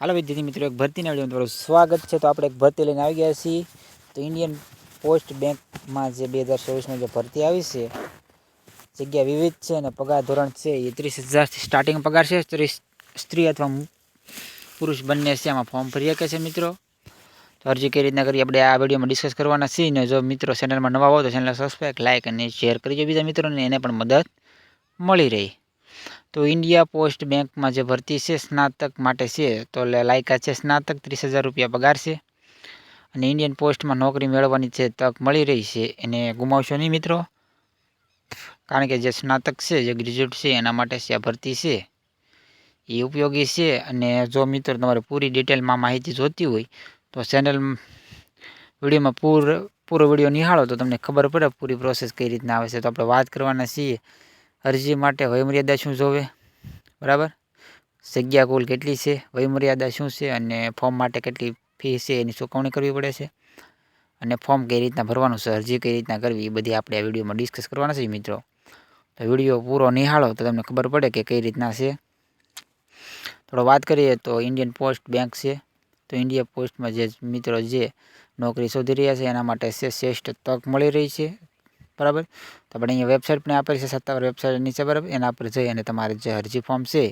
હાલો વિદ્યાર્થી મિત્રો, એક ભરતીના વીડિયો તમારું સ્વાગત છે. તો આપણે એક ભરતી લઈને આવી ગયા છીએ. તો ઇન્ડિયન પોસ્ટ બેંકમાં જે બે હજાર ચોવીસમાં જે ભરતી આવી છે, જગ્યા વિવિધ છે અને પગાર ધોરણ છે એ ત્રીસ હજારથી સ્ટાર્ટિંગ પગાર છે. ત્રીસ સ્ત્રી અથવા પુરુષ બંને છે, આમાં ફોર્મ ભરી શકે છે મિત્રો. તો અરજી કઈ રીતના કરી આપણે આ વિડીયોમાં ડિસ્કસ કરવાના છીએ. ને જો મિત્રો ચેનલમાં નવા હો તો ચેનલ સબસ્ક્રાઈબ લાઇક અને શેર કરજો બીજા મિત્રોને. એને પણ મદદ મળી રહી. તો ઇન્ડિયા પોસ્ટ બેંકમાં જે ભરતી છે સ્નાતક માટે છે, તો લાયકા છે સ્નાતક ત્રીસ હજાર રૂપિયા પગાર છે. અને ઇન્ડિયન પોસ્ટમાં નોકરી મેળવવાની છે તક મળી રહી છે, એને ગુમાવશો નહીં મિત્રો. કારણ કે જે સ્નાતક છે, જે ગ્રેજ્યુએટ છે, એના માટે છે આ ભરતી છે. એ ઉપયોગી છે અને જો મિત્રો તમારે પૂરી ડિટેલમાં માહિતી જોતી હોય, તો ચેનલ વિડીયોમાં પૂર, પૂરો વીડિયો નિહાળો તો તમને ખબર પડે પૂરી પ્રોસેસ કઈ રીતના આવે છે. તો આપણે વાત કરવાના છીએ. અરજી માટે વયમર્યાદા શું જોવે? બરાબર? જગ્યા કુલ કેટલી છે? વયમર્યાદા શું છે? અને ફોર્મ માટે કેટલી ફી છે? એની ચૂકવણી કરવી પડે છે. અને ફોર્મ કઈ રીતના ભરવાનું છે? અરજી કઈ રીતના કરવી? એ બધી આપણે આ વિડીયોમાં ડિસ્કસ કરવાના છે મિત્રો. તો વીડિયો પૂરો નિહાળો તો તમને ખબર પડે કે કઈ રીતના છે. થોડો વાત કરીએ તો ઇન્ડિયન પોસ્ટ બેંક છે. તો ઇન્ડિયા પોસ્ટમાં જે મિત્રો જે નોકરી શોધી રહ્યા છે, એના માટે શ્રેષ્ઠ તક મળી રહી છે. બરાબર? તો આપણે અહીંયા વેબસાઇટ પણ આપેલી છે, સત્તાવાર વેબસાઇટ નીચે બરાબર? એના પર જઈ અને તમારે જે અરજી ફોર્મ છે,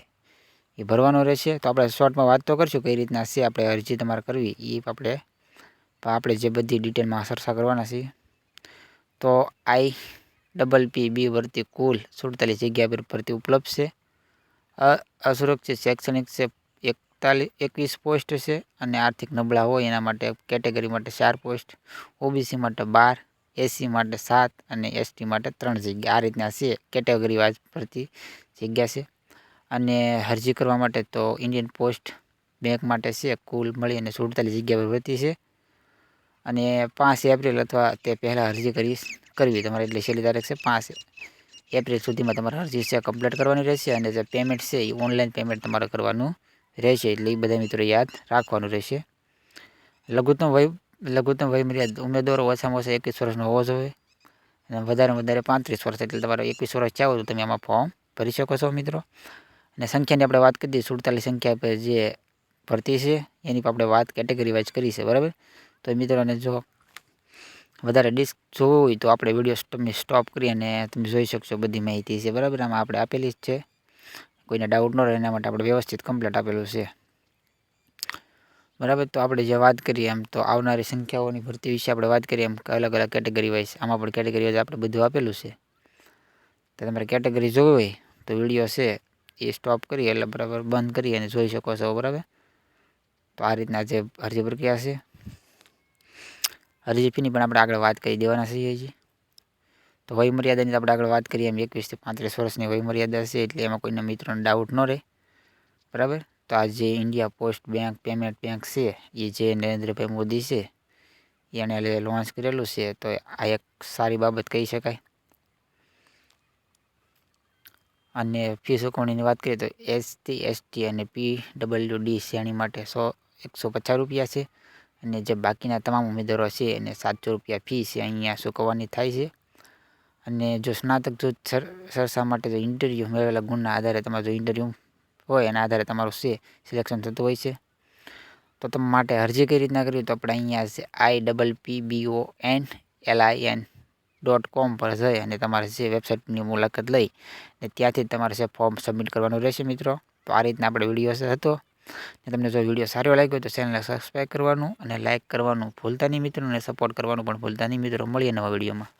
એ ભરવાનું રહેશે. તો આપણે શોર્ટમાં વાત તો કરીશું કઈ રીતના છે આપણે અરજી તમારે કરવી. એ આપણે આપણે જે બધી ડિટેલમાં સરસા કરવાના છીએ. તો આઈ ડબલ પી બી ભરતી કુલ સુડતાલીસ જગ્યા પર ભરતી ઉપલબ્ધ છે. અસુરક્ષિત શૈક્ષણિક છે એકતાલીસ એકવીસ પોસ્ટ છે અને આર્થિક નબળા હોય એના માટે કેટેગરી માટે ચાર પોસ્ટ ઓબીસી માટે બાર એસી માટે સાત અને એસટી માટે ત્રણ જગ્યા. આ રીતના છે, કેટેગરી વાઇઝ ભરતી જગ્યા છે. અને અરજી કરવા માટે તો ઇન્ડિયન પોસ્ટ બેંક માટે છે, કુલ મળી અને સુડતાલીસ જગ્યા પર ભરતી છે. અને પાંચ એપ્રિલ અથવા તે પહેલાં અરજી કરી, કરવી તમારે એટલે છેલ્લી તારીખ છે, પાંચ એપ્રિલ સુધીમાં તમારે અરજી છે, કમ્પ્લીટ કરવાની રહેશે અને જે પેમેન્ટ છે એ ઓનલાઈન પેમેન્ટ તમારે કરવાનું રહેશે એટલે એ બધા મિત્રો યાદ રાખવાનું રહેશે. લઘુત્તમ વય લઘુત્તમ વયમર્યાદા ઉમેદવારો ઓછામાં ઓછા એકવીસ વર્ષનો હોવો જોઈએ. અને વધારે વધારે પાંત્રીસ વર્ષ એટલે તમારે એકવીસ વર્ષ ચાહો તો તમે આમાં ફોર્મ ભરી શકો છો મિત્રો. અને સંખ્યાની આપણે વાત કરી દઈએ, સુડતાલીસ સંખ્યા પર જે ભરતી છે, એની આપણે વાત કેટેગરી વાઇઝ કરી છે, બરાબર? તો મિત્રોને જો વધારે ડિસ્ક જોવું હોય તો આપણે વીડિયો તમે સ્ટોપ કરી અને તમે જોઈ શકશો બધી માહિતી છે, બરાબર? આમાં આપણે આપેલી જ છે. કોઈને ડાઉટ ન રહે, એના માટે આપણે વ્યવસ્થિત કમ્પ્લેટ આપેલું છે. બરાબર? તો આપણે જે વાત કરીએ એમ, તો આવનારી સંખ્યાઓની ભરતી વિશે આપણે વાત કરીએ એમ અલગ અલગ કેટેગરી વાઇઝ આમાં પણ કેટેગરી વાઇઝ આપણે બધું આપેલું છે. તો તમારે કેટેગરી જોવી હોય, તો વીડિયો છે, એ સ્ટોપ કરી એટલે બરાબર બંધ કરી અને જોઈ શકો છો, બરાબર? તો આ રીતના જે અરજી પ્રક્રિયા છે. અરજી ફીની પણ આપણે આગળ વાત કરી દેવાના છીએ હજી. તો વયમર્યાદાની આપણે આગળ વાત કરીએ એમ, એકવીસથી પાંત્રીસ વર્ષની વયમર્યાદા છે, એટલે એમાં કોઈના મિત્રોને ડાઉટ ન રહે. બરાબર? તો આ જે India post bank payment bank છે, એ જે નરેન્દ્રભાઈ મોદી છે એણે લોન્ચ કરેલું છે, તો આ એક સારી બાબત કહી શકાય. અને ફી ચૂકવણીની વાત કરીએ તો એસટી એસટી અને પી ડબલ્યુ ડી શ્રેણી માટે સો, એકસો પચાસ રૂપિયા છે. અને જે બાકીના તમામ ઉમેદવારો છે, એને સાતસો રૂપિયા ફી છે, અહીંયા ચૂકવવાની થાય છે. અને જો સ્નાતક જો સરસા માટે જો ઇન્ટરવ્યૂ મેળવેલા ગુણના આધારે તમારે જો ઇન્ટરવ્યૂ હોય, એના આધારે તમારું સે સિલેક્શન થતું હોય છે. તો તમે માટે અરજી કઈ રીતના કરવી? તો આપણે અહીંયા છે I double P B O N L I N dot com પર જઈ અને તમારે જે વેબસાઇટની મુલાકાત લઈ ને ત્યાંથી તમારે છે ફોર્મ સબમિટ કરવાનું રહેશે મિત્રો. તો આ રીતના આપણે વીડિયો હતો. ને તમને જો વીડિયો સારો લાગ્યો તો ચેનલને સબસ્ક્રાઈબ કરવાનું અને લાઇક કરવાનું ભૂલતા નહીં મિત્રો, અને સપોર્ટ કરવાનું પણ ભૂલતા નહીં મિત્રો. મળીએ નવા વિડીયોમાં